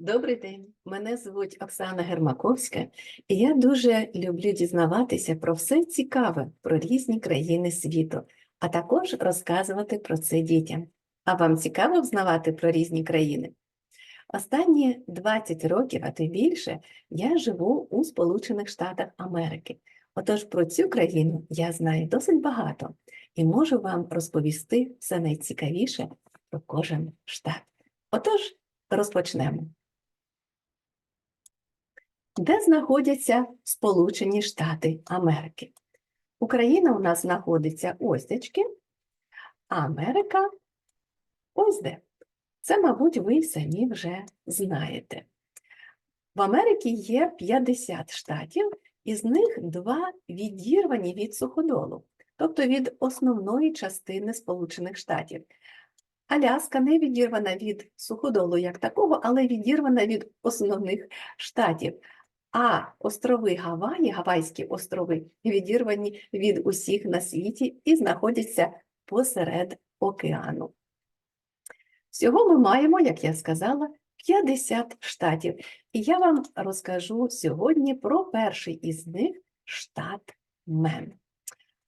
Добрий день, мене звуть Оксана Гермаковська, і я дуже люблю дізнаватися про все цікаве про різні країни світу, а також розказувати про це дітям. А вам цікаво взнавати про різні країни? Останні 20 років, а то й більше, я живу у Сполучених Штатах Америки. Отож про цю країну я знаю досить багато і можу вам розповісти все найцікавіше про кожен штат. Отож, розпочнемо. Де знаходяться Сполучені Штати Америки? Україна у нас знаходиться ось дечки, а Америка ось де. Це, мабуть, ви самі вже знаєте. В Америці є 50 штатів, із них два відірвані від суходолу, тобто від основної частини Сполучених Штатів. Аляска не відірвана від суходолу як такого, але відірвана від основних штатів. А острови Гаваї, Гавайські острови, відірвані від усіх на світі і знаходяться посеред океану. Всього ми маємо, як я сказала, 50 штатів. І я вам розкажу сьогодні про перший із них штат Мен.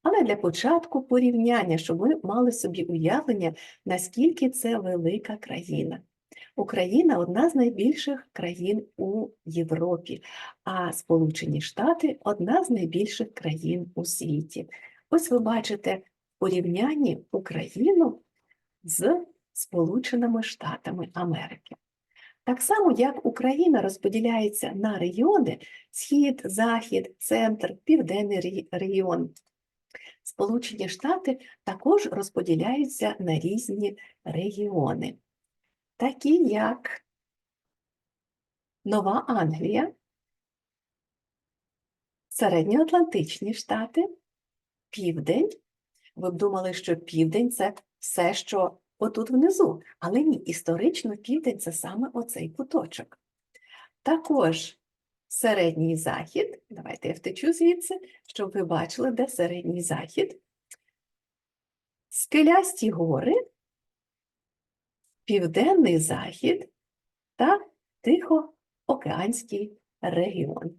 Але для початку порівняння, щоб ви мали собі уявлення, наскільки це велика країна. Україна одна з найбільших країн у Європі, а Сполучені Штати одна з найбільших країн у світі. Ось ви бачите в порівнянні Україну з Сполученими Штатами Америки. Так само, як Україна розподіляється на регіони: Схід, Захід, Центр, Південний регіон. Сполучені Штати також розподіляються на різні регіони такі як Нова Англія, Середньоатлантичні Штати, Південь. Ви б думали, що південь це все, що отут внизу, але ні, історично південь це саме оцей куточок. Також середній захід, давайте я втечу звідси, щоб ви бачили, де середній захід, скелясті гори Південний Захід та Тихоокеанський регіон.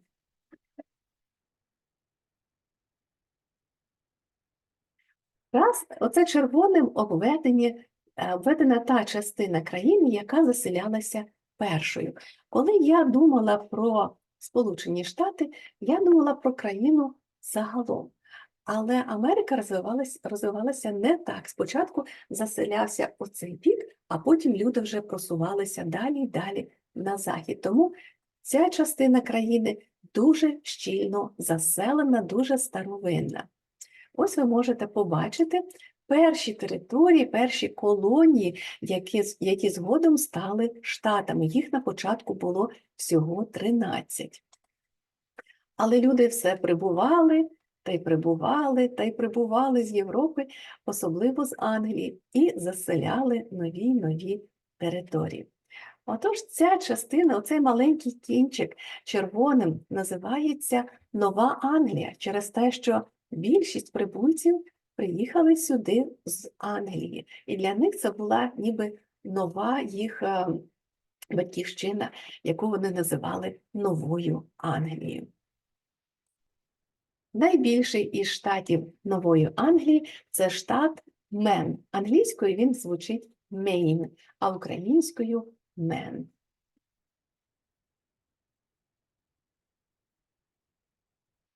Раз, оце червоним е, обведена та частина країни, яка заселялася першою. Коли я думала про Сполучені Штати, я думала про країну загалом. Але Америка розвивалася, розвивалася не так. Спочатку заселявся у цей бік, а потім люди вже просувалися далі і далі на захід. Тому ця частина країни дуже щільно заселена, дуже старовинна. Ось ви можете побачити перші території, перші колонії, які, які згодом стали штатами. Їх на початку було всього 13. Але люди все прибували та й прибували, та й прибували з Європи, особливо з Англії, і заселяли нові нові території. Отож, ця частина, оцей маленький кінчик червоним, називається Нова Англія через те, що більшість прибульців приїхали сюди з Англії, і для них це була ніби нова їх е, батьківщина, яку вони називали Новою Англією. Найбільший із штатів Нової Англії це штат Мен. Англійською він звучить Maine, а українською Мен.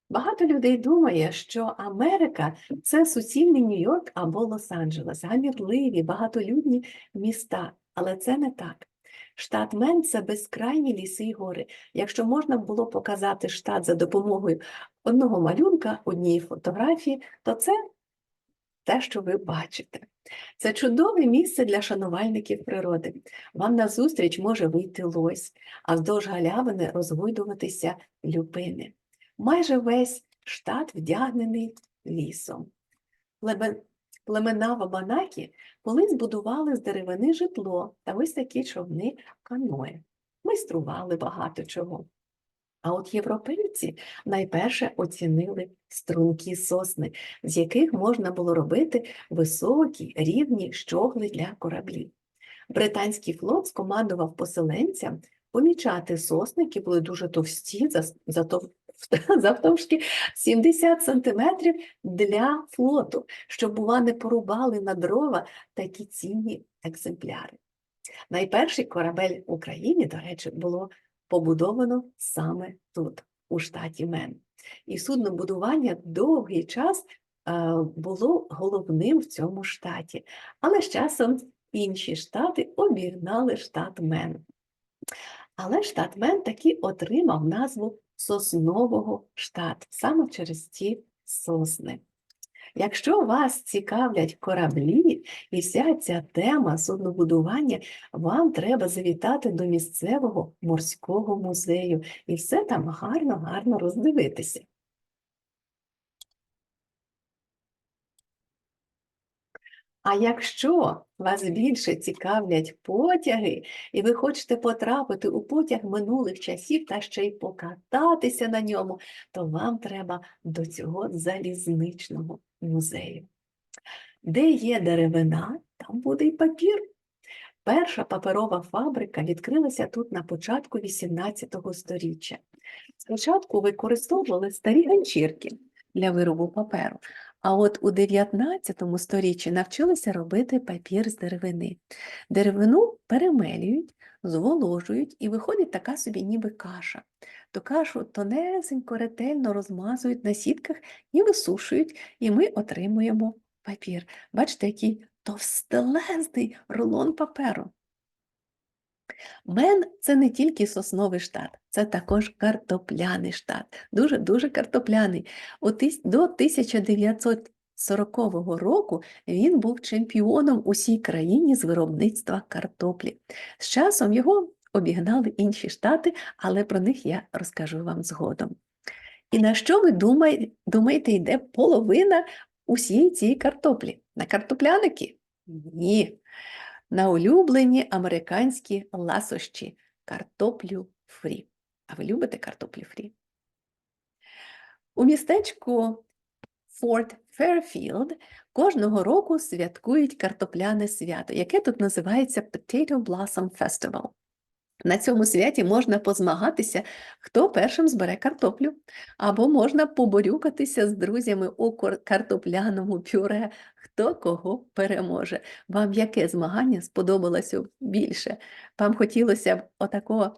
Багато людей думає, що Америка це суцільний Нью-Йорк або Лос-Анджелес, гамірливі, багатолюдні міста, але це не так. Штат Мен це безкрайні ліси й гори. Якщо можна було показати штат за допомогою одного малюнка, однієї фотографії, то це те, що ви бачите. Це чудове місце для шанувальників природи. Вам назустріч може вийти лось, а вздовж галявини розгойдуватися люпини. Майже весь штат вдягнений лісом. Племена Вабанакі колись будували з деревини житло та ось такі човни каної. Майстрували багато чого. А от європейці найперше оцінили струнки сосни, з яких можна було робити високі рівні щогли для кораблів. Британський флот скомандував поселенцям помічати сосни, які були дуже товсті, завтовшки 70 сантиметрів для флоту, щоб, бува, не порубали на дрова такі цінні екземпляри. Найперший корабель в Україні, до речі, було побудовано саме тут, у штаті Мен. І суднобудування довгий час е, було головним в цьому штаті. Але з часом інші штати обігнали штат Мен. Але штат Мен таки отримав назву Соснового штат саме через ті сосни. Якщо вас цікавлять кораблі і вся ця тема суднобудування, вам треба завітати до місцевого морського музею і все там гарно-гарно роздивитися. А якщо вас більше цікавлять потяги, і ви хочете потрапити у потяг минулих часів та ще й покататися на ньому, то вам треба до цього залізничного музею. Де є деревина, там буде й папір. Перша паперова фабрика відкрилася тут на початку XVIII століття. Спочатку використовували старі ганчірки для виробу паперу, а от у 19 сторіччі навчилися робити папір з деревини. Деревину перемелюють, зволожують і виходить така собі ніби каша. То кашу тонесенько, ретельно розмазують на сітках і висушують, і ми отримуємо папір. Бачите, який товстелезний рулон паперу. Мен це не тільки сосновий штат, це також картопляний штат. Дуже-дуже картопляний. У тис- До 1940 року він був чемпіоном усій країні з виробництва картоплі. З часом його обігнали інші штати, але про них я розкажу вам згодом. І на що ви думає- думаєте, йде половина усієї цієї картоплі? На картопляники? Ні. На улюблені американські ласощі картоплю фрі. А ви любите картоплю фрі? У містечку Форт Ферфілд кожного року святкують картопляне свято, яке тут називається Potato Blossom Festival. На цьому святі можна позмагатися, хто першим збере картоплю, або можна поборюкатися з друзями у картопляному пюре, хто кого переможе. Вам яке змагання сподобалося більше? Вам хотілося б отакого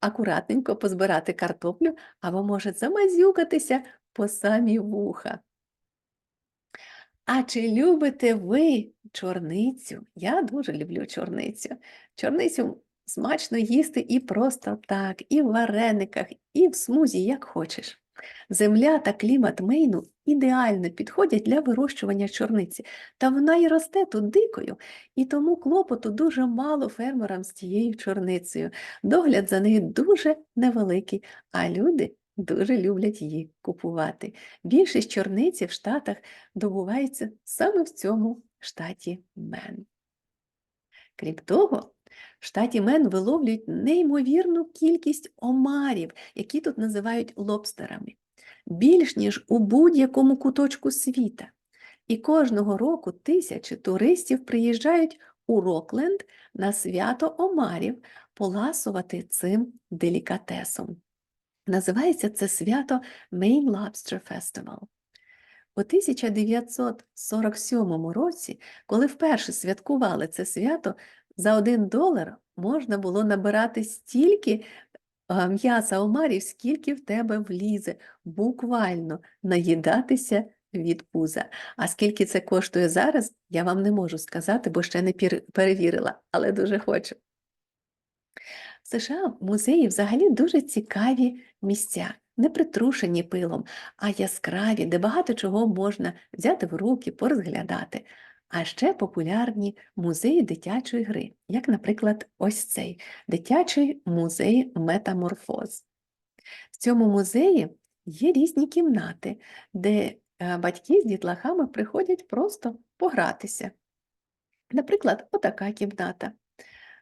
акуратненько позбирати картоплю, або може замазюкатися по самі вуха. А чи любите ви чорницю? Я дуже люблю чорницю. Чорницю смачно їсти і просто так, і в варениках, і в смузі, як хочеш. Земля та клімат Мейну ідеально підходять для вирощування чорниці, та вона і росте тут дикою, і тому клопоту дуже мало фермерам з тією чорницею. Догляд за нею дуже невеликий, а люди дуже люблять її купувати. Більшість чорниці в Штатах добувається саме в цьому штаті Мен. Крім того, в штаті Мен виловлюють неймовірну кількість омарів, які тут називають лобстерами, більш ніж у будь-якому куточку світа. І кожного року тисячі туристів приїжджають у Рокленд на свято омарів поласувати цим делікатесом. Називається це свято Maine Lobster Festival. У 1947 році, коли вперше святкували це свято, за один долар можна було набирати стільки м'яса омарів, скільки в тебе влізе, буквально наїдатися від пуза. А скільки це коштує зараз, я вам не можу сказати, бо ще не перевірила, але дуже хочу. США музеї взагалі дуже цікаві місця, не притрушені пилом, а яскраві, де багато чого можна взяти в руки, порозглядати. А ще популярні музеї дитячої гри, як, наприклад, ось цей дитячий музей Метаморфоз. В цьому музеї є різні кімнати, де е, батьки з дітлахами приходять просто погратися. Наприклад, отака кімната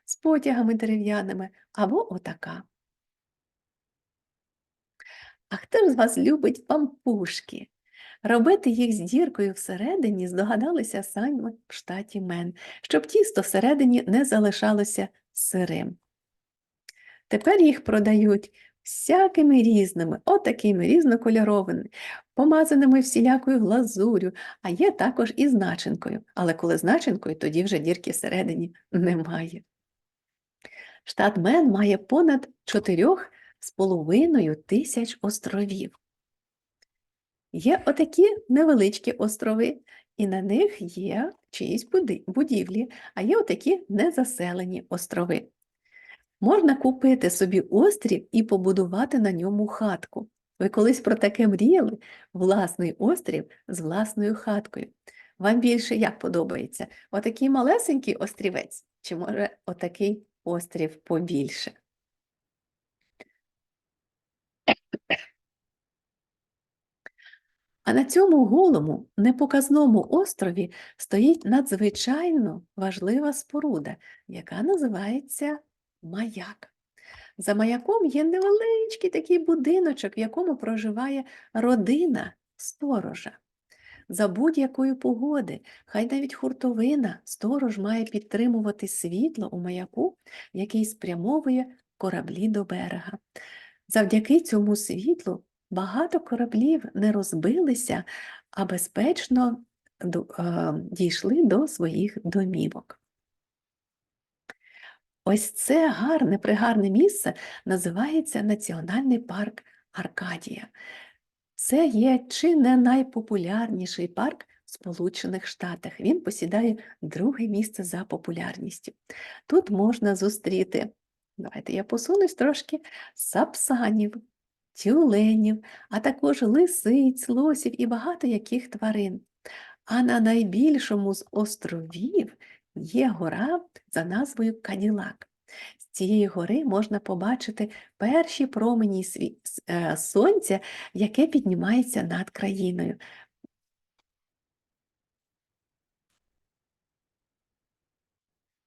з потягами дерев'яними або отака. А хто з вас любить пампушки? Робити їх з діркою всередині здогадалися саме в штаті Мен, щоб тісто всередині не залишалося сирим. Тепер їх продають всякими різними, отакими різнокольоровими, помазаними всілякою глазурю, а є також і з начинкою. Але коли з начинкою, тоді вже дірки всередині немає. Штат Мен має понад 4,5 тисяч островів. Є отакі невеличкі острови, і на них є чиїсь будівлі, а є отакі незаселені острови. Можна купити собі острів і побудувати на ньому хатку. Ви колись про таке мріяли? Власний острів з власною хаткою. Вам більше як подобається? Отакий малесенький острівець, чи може отакий острів побільше? А на цьому голому, непоказному острові стоїть надзвичайно важлива споруда, яка називається маяк. За маяком є невеличкий такий будиночок, в якому проживає родина сторожа. За будь-якої погоди, хай навіть хуртовина, сторож має підтримувати світло у маяку, який спрямовує кораблі до берега. Завдяки цьому світлу багато кораблів не розбилися, а безпечно е, дійшли до своїх домівок. Ось це гарне, пригарне місце називається Національний парк Аркадія. Це є чи не найпопулярніший парк в Сполучених Штатах. Він посідає друге місце за популярністю. Тут можна зустріти, давайте я посунусь трошки, сапсанів, тюленів, а також лисиць, лосів і багато яких тварин. А на найбільшому з островів є гора за назвою Каділак. З цієї гори можна побачити перші промені е, сонця, яке піднімається над країною.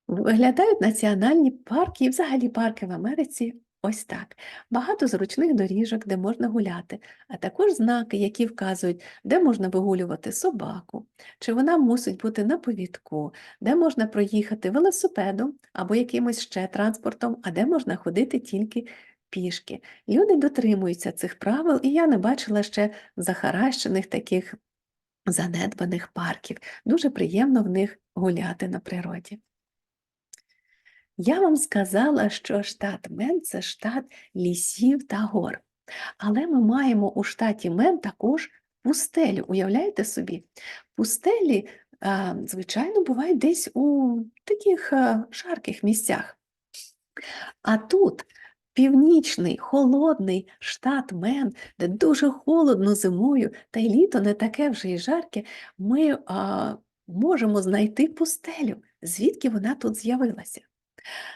Виглядають національні парки і взагалі парки в Америці ось так. Багато зручних доріжок, де можна гуляти, а також знаки, які вказують, де можна вигулювати собаку, чи вона мусить бути на повідку, де можна проїхати велосипедом або якимось ще транспортом, а де можна ходити тільки пішки. Люди дотримуються цих правил, і я не бачила ще захаращених таких занедбаних парків. Дуже приємно в них гуляти на природі. Я вам сказала, що штат Мен це штат лісів та гор. Але ми маємо у штаті Мен також пустелю. Уявляєте собі? Пустелі, звичайно, бувають десь у таких а, жарких місцях. А тут північний, холодний штат Мен, де дуже холодно зимою, та й літо не таке вже й жарке, ми а, можемо знайти пустелю, звідки вона тут з'явилася.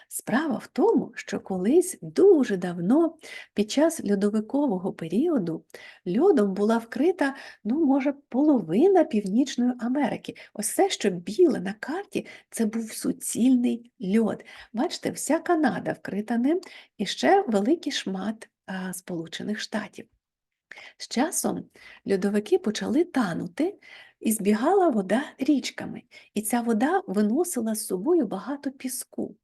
Справа в тому, що колись дуже давно, під час льодовикового періоду, льодом була вкрита, ну, може, половина Північної Америки. Ось все, що біле на карті, це був суцільний льод. Бачите, вся Канада вкрита ним і ще великий шмат а, Сполучених Штатів. З часом льодовики почали танути, і збігала вода річками, і ця вода виносила з собою багато піску.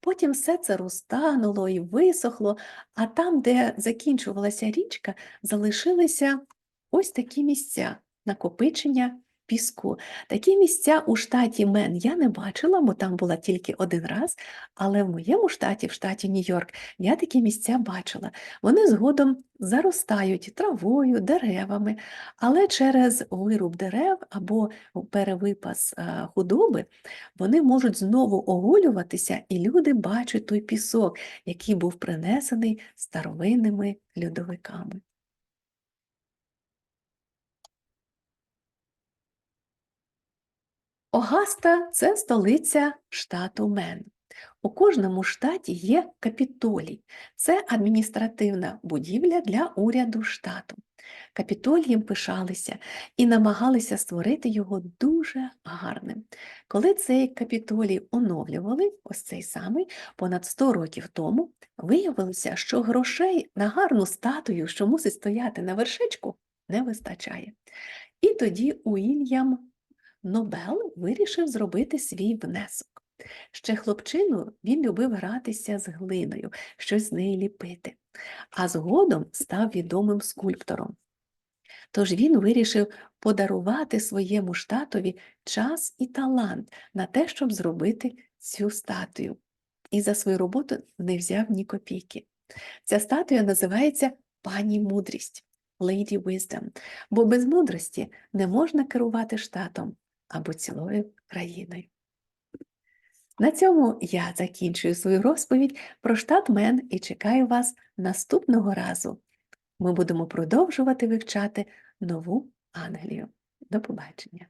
Потім все це розтануло і висохло, а там, де закінчувалася річка, залишилися ось такі місця накопичення піску. Такі місця у штаті Мен я не бачила, бо там була тільки один раз, але в моєму штаті, в штаті Нью-Йорк, я такі місця бачила. Вони згодом заростають травою, деревами, але через вируб дерев або перевипас е, худоби вони можуть знову оголюватися, і люди бачать той пісок, який був принесений старовинними льодовиками. Огаста це столиця штату Мен. У кожному штаті є капітолій. Це адміністративна будівля для уряду штату. Капітолієм пишалися і намагалися створити його дуже гарним. Коли цей капітолій оновлювали, ось цей самий, понад 100 років тому, виявилося, що грошей на гарну статую, що мусить стояти на вершечку, не вистачає. І тоді Уільям Нобел вирішив зробити свій внесок. Ще хлопчину він любив гратися з глиною, щось з неї ліпити, а згодом став відомим скульптором. Тож він вирішив подарувати своєму штатові час і талант на те, щоб зробити цю статую. І за свою роботу не взяв ні копійки. Ця статуя називається Пані Мудрість Lady Wisdom, бо без мудрості не можна керувати штатом або цілою країною. На цьому я закінчую свою розповідь про штат Мен і чекаю вас наступного разу. Ми будемо продовжувати вивчати нову Англію. До побачення!